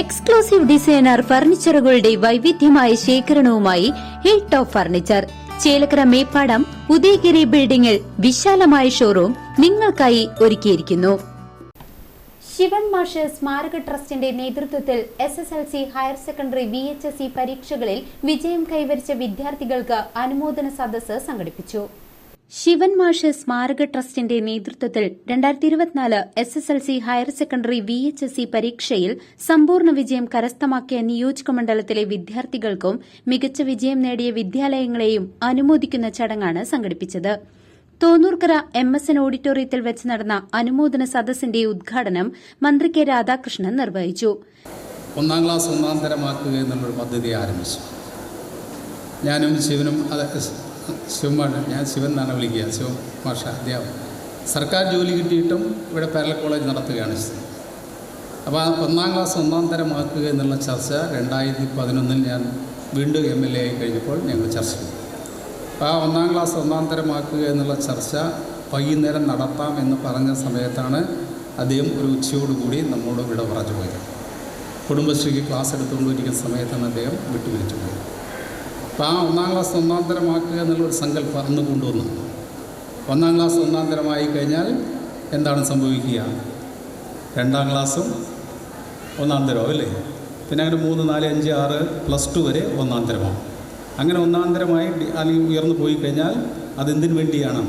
Exclusive designer ഫർണിച്ചറുകളുടെ വൈവിധ്യമായ ശേഖരണവുമായി Hill Top Furniture Chelakkara Meppadam Udayagiri ബിൽഡിംഗിൽ വിശാലമായ ഷോറൂം നിങ്ങൾക്കായി ഒരുക്കിയിരിക്കുന്നു. ശിവൻ മാഷ് സ്മാരക ട്രസ്റ്റിന്റെ നേതൃത്വത്തിൽ S S L C higher secondary V H S C പരീക്ഷകളിൽ വിജയം കൈവരിച്ച വിദ്യാർത്ഥികൾക്ക് അനുമോദന സദസ്സ് സംഘടിപ്പിച്ചു. ശിവൻ മാഷ് സ്മാരക ട്രസ്റ്റിന്റെ നേതൃത്വത്തിൽ രണ്ടായിരത്തി ഇരുപത്തിനാല് S S L C higher secondary V H S C പരീക്ഷയിൽ സമ്പൂർണ വിജയം കരസ്ഥമാക്കിയ നിയോജക മണ്ഡലത്തിലെ വിദ്യാർത്ഥികൾക്കും മികച്ച വിജയം നേടിയ വിദ്യാലയങ്ങളെയും അനുമോദിക്കുന്ന ചടങ്ങാണ് സംഘടിപ്പിച്ചത്. തോന്നൂർക്കര എം എസ് എൻ ഓഡിറ്റോറിയത്തിൽ വെച്ച് നടന്ന അനുമോദന സദസ്സിന്റെ ഉദ്ഘാടനം മന്ത്രി കെ രാധാകൃഷ്ണൻ നിർവഹിച്ചു. ഒന്നാം ക്ലാസ് ഒന്നാം തരമാക്കുക എന്നുള്ളൊരു പദ്ധതി ആരംഭിച്ചു. ഞാനും ശിവനും ശിവമാണ്. ഞാൻ ശിവൻ എന്നാണ് വിളിക്കുക. ശിവ മാഷ അധ്യാപകൻ. സർക്കാർ ജോലി കിട്ടിയിട്ടും ഇവിടെ പാരലൽ കോളേജ് നടത്തുകയാണ് അപ്പോൾ ആ ഒന്നാം ക്ലാസ് ഒന്നാം തരമാക്കുക എന്നുള്ള ചർച്ച രണ്ടായിരത്തി പതിനൊന്നിൽ ഞാൻ വീണ്ടും എം എൽ എ ആയി കഴിഞ്ഞപ്പോൾ ഞങ്ങൾ ചർച്ച ചെയ്തു. അപ്പോൾ ആ ഒന്നാം ക്ലാസ് ഒന്നാം തരമാക്കുക എന്നുള്ള ചർച്ച വൈകുന്നേരം നടത്താം എന്ന് പറഞ്ഞ സമയത്താണ് അദ്ദേഹം ഒരു ഉച്ചയോടുകൂടി നമ്മളോട് ഇവിടെ പറഞ്ഞു പോയത് കുടുംബശ്രീക്ക് ക്ലാസ് എടുത്തുകൊണ്ടിരിക്കുന്ന സമയത്താണ് അദ്ദേഹം വിട്ടുപിരിച്ചു പോയത് അപ്പോൾ ആ ഒന്നാം ക്ലാസ് ഒന്നാം തരമാക്കുക എന്നുള്ളൊരു സങ്കല്പം അന്ന് കൊണ്ടുവന്നു. ഒന്നാം ക്ലാസ് ഒന്നാം തരമായി കഴിഞ്ഞാൽ എന്താണ് സംഭവിക്കുക? രണ്ടാം ക്ലാസ്സും ഒന്നാം തരവും അല്ലേ? പിന്നെ അങ്ങനെ മൂന്ന് നാല് അഞ്ച് ആറ് പ്ലസ് ടു വരെ ഒന്നാം തരമാണ് അങ്ങനെ ഒന്നാം തരമായി അല്ലെങ്കിൽ ഉയർന്നു പോയി കഴിഞ്ഞാൽ അതെന്തിനു വേണ്ടിയാണ്?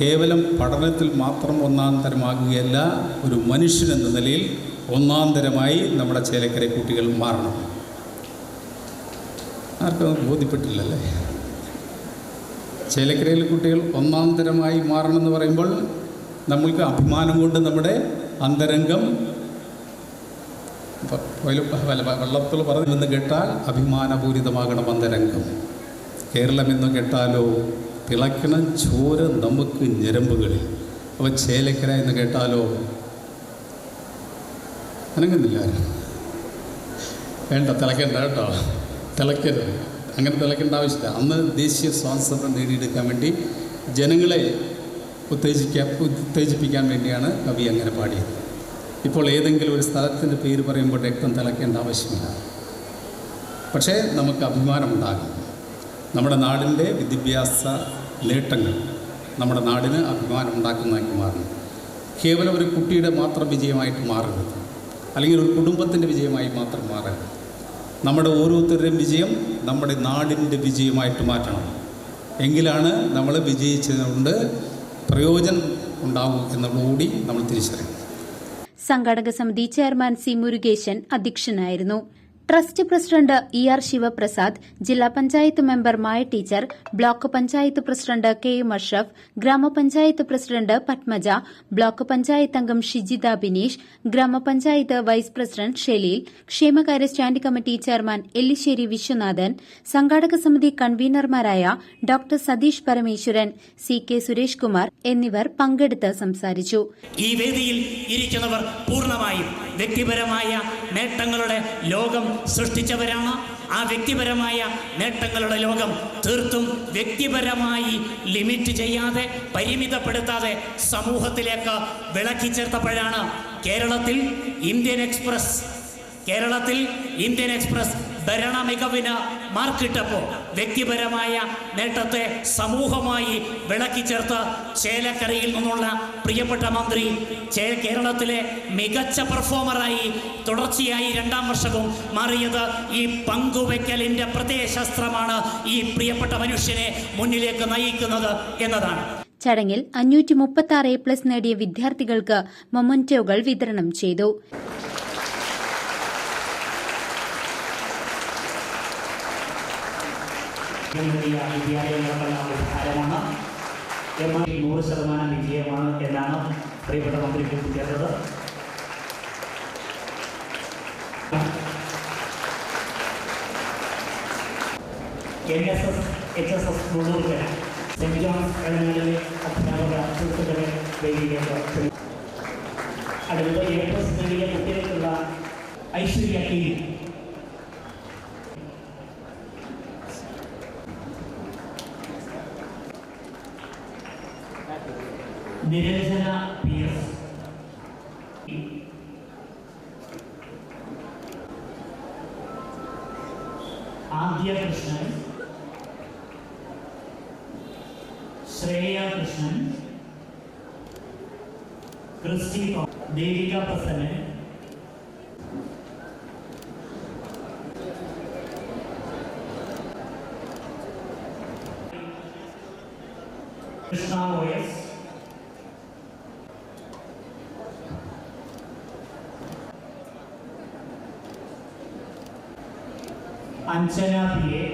കേവലം പഠനത്തിൽ മാത്രം ഒന്നാം തരമാകുകയല്ല ഒരു മനുഷ്യനെന്ന നിലയിൽ ഒന്നാം തരമായി നമ്മുടെ ചേലക്കര കുട്ടികൾ മാറണം. ആർക്കും അത് ബോധ്യപ്പെട്ടില്ലല്ലേ? ചേലക്കരയിൽ കുട്ടികൾ ഒന്നാം തരമായി മാറണമെന്ന് പറയുമ്പോൾ നമ്മൾക്ക് അഭിമാനം കൊണ്ട് നമ്മുടെ അന്തരംഗം വെള്ളത്തിൽ പറഞ്ഞെന്ന് കേട്ടാൽ അഭിമാനപൂരിതമാകണം അന്തരംഗം. കേരളം എന്ന് കേട്ടാലോ തിളക്കണം ചോര നമുക്ക് ഞരമ്പുകളിൽ. അപ്പോൾ ചേലക്കര എന്ന് കേട്ടാലോ അനങ്ങുന്നില്ല വേണ്ട തിളക്കണ്ട കേട്ടോ. തിളക്കരുത്. അങ്ങനെ തിളക്കേണ്ട ആവശ്യമില്ല. അന്ന് ദേശീയ സ്വാതന്ത്ര്യം നേടിയെടുക്കാൻ വേണ്ടി ജനങ്ങളെ ഉത്തേജിക്കാൻ ഉത്തേജിപ്പിക്കാൻ വേണ്ടിയാണ് കവി അങ്ങനെ പാടിയത്. ഇപ്പോൾ ഏതെങ്കിലും ഒരു സ്ഥലത്തിന്റെ പേര് പറയുമ്പോൾ രക്തം തിളക്കേണ്ട ആവശ്യമില്ല. പക്ഷേ നമുക്ക് അഭിമാനമുണ്ടാകും. നമ്മുടെ നാടിന്റെ വിദ്യാഭ്യാസ നേട്ടങ്ങൾ നമ്മുടെ നാടിന് അഭിമാനം ഉണ്ടാക്കുന്നതായി മാറണം കേവലം ഒരു കുട്ടിയുടെ മാത്രം വിജയമായിട്ട് മാറരുത്. അല്ലെങ്കിൽ ഒരു കുടുംബത്തിന്റെ വിജയമായി മാത്രം മാറരുത്. നമ്മുടെ ഓരോരുത്തരുടെയും വിജയം നമ്മുടെ നാടിന്റെ വിജയമായിട്ട് മാറ്റണം. എങ്കിലാണ് നമ്മൾ വിജയിച്ചതുകൊണ്ട് പ്രയോജനം ഉണ്ടാകും എന്നുള്ളതുകൂടി നമ്മൾ തിരിച്ചറിയണം. സംഘാടക സമിതി ചെയർമാൻ സി മുരുകേശൻ അധ്യക്ഷനായിരുന്നു. Trust president E R Sivaprasad ജില്ലാ panchayat member Maya teacher block panchayat president K M Ashraf ഗ്രാമപഞ്ചായത്ത് പ്രസിഡന്റ് പത്മജ ബ്ലോക്ക് പഞ്ചായത്ത് അംഗം ഷിജിത ബിനീഷ് ഗ്രാമപഞ്ചായത്ത് വൈസ് പ്രസിഡന്റ് ഷെലീൽ ക്ഷേമകാര്യ stand committee chairman Ellissery Viswanathan സംഘാടക സമിതി കൺവീനർമാരായ doctor Satheesh Parameswaran C K Suresh Kumar എന്നിവർ പങ്കെടുത്ത് സംസാരിച്ചു. ഈ വേദിയിൽ ഇരിക്കുന്നവർ വ്യക്തിപരമായ നേട്ടങ്ങളുടെ ലോകം സൃഷ്ടിച്ചവരാണ്. ആ വ്യക്തിപരമായ നേട്ടങ്ങളുടെ ലോകം തീർത്തും വ്യക്തിപരമായി ലിമിറ്റ് ചെയ്യാതെ പരിമിതപ്പെടുത്താതെ സമൂഹത്തിലേക്ക് വിളക്കി ചേർത്തപ്പോഴാണ് കേരളത്തിൽ ഇന്ത്യൻ എക്സ്പ്രസ് കേരളത്തിൽ ഇന്ത്യൻ എക്സ്പ്രസ് ഭരണ മികവിന് മാർക്കിട്ടപ്പോൾ വ്യക്തിപരമായ നേട്ടത്തെ സമൂഹമായി വിളക്കി ചേർത്ത് ചേലക്കരയിൽ നിന്നുള്ള പ്രിയപ്പെട്ട മന്ത്രി കേരളത്തിലെ മികച്ച പെർഫോമറായി തുടർച്ചയായി രണ്ടാം വർഷവും മാറിയത് ഈ പങ്കുവയ്ക്കലിന്റെ പ്രത്യയശാസ്ത്രമാണ് ഈ പ്രിയപ്പെട്ട മനുഷ്യനെ മുന്നിലേക്ക് നയിക്കുന്നത് എന്നതാണ്. ചടങ്ങിൽ അഞ്ഞൂറ്റി മുപ്പത്തി ആറ് എ പ്ലസ് നേടിയ വിദ്യാർത്ഥികൾക്ക് മൊമന്റോകൾ വിതരണം ചെയ്തു. നേടിയ വിദ്യാലയങ്ങൾക്കുള്ള ഒരു ഭാരമാണ് എം ഐ നൂറ് ശതമാനം വിജയമാണ് എന്നാണ് പ്രിയപ്പെട്ട മന്ത്രി കൂട്ടിച്ചേർത്തത് N S S H S S മുന്നൂറ് സെന്റ് ജോൺസ് ഇടങ്ങളിലെ അധ്യാപക സുഹൃത്തുക്കളെ വേദിയിലേക്ക് അടുത്ത എ കുട്ടികൾക്കുള്ള ഐശ്വര്യ കീഴ് Niranjana P S Adhya Krishnan Shreya Krishnan Christy to- Devika Prasannan Krishna O Anchana PA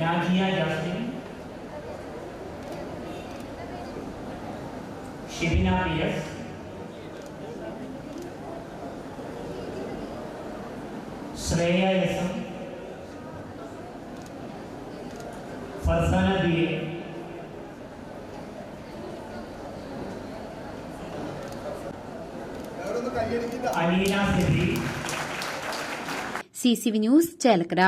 Nazia Justin? Shibina PS. Shreya यसम Sibi. C C V news Chelakkara.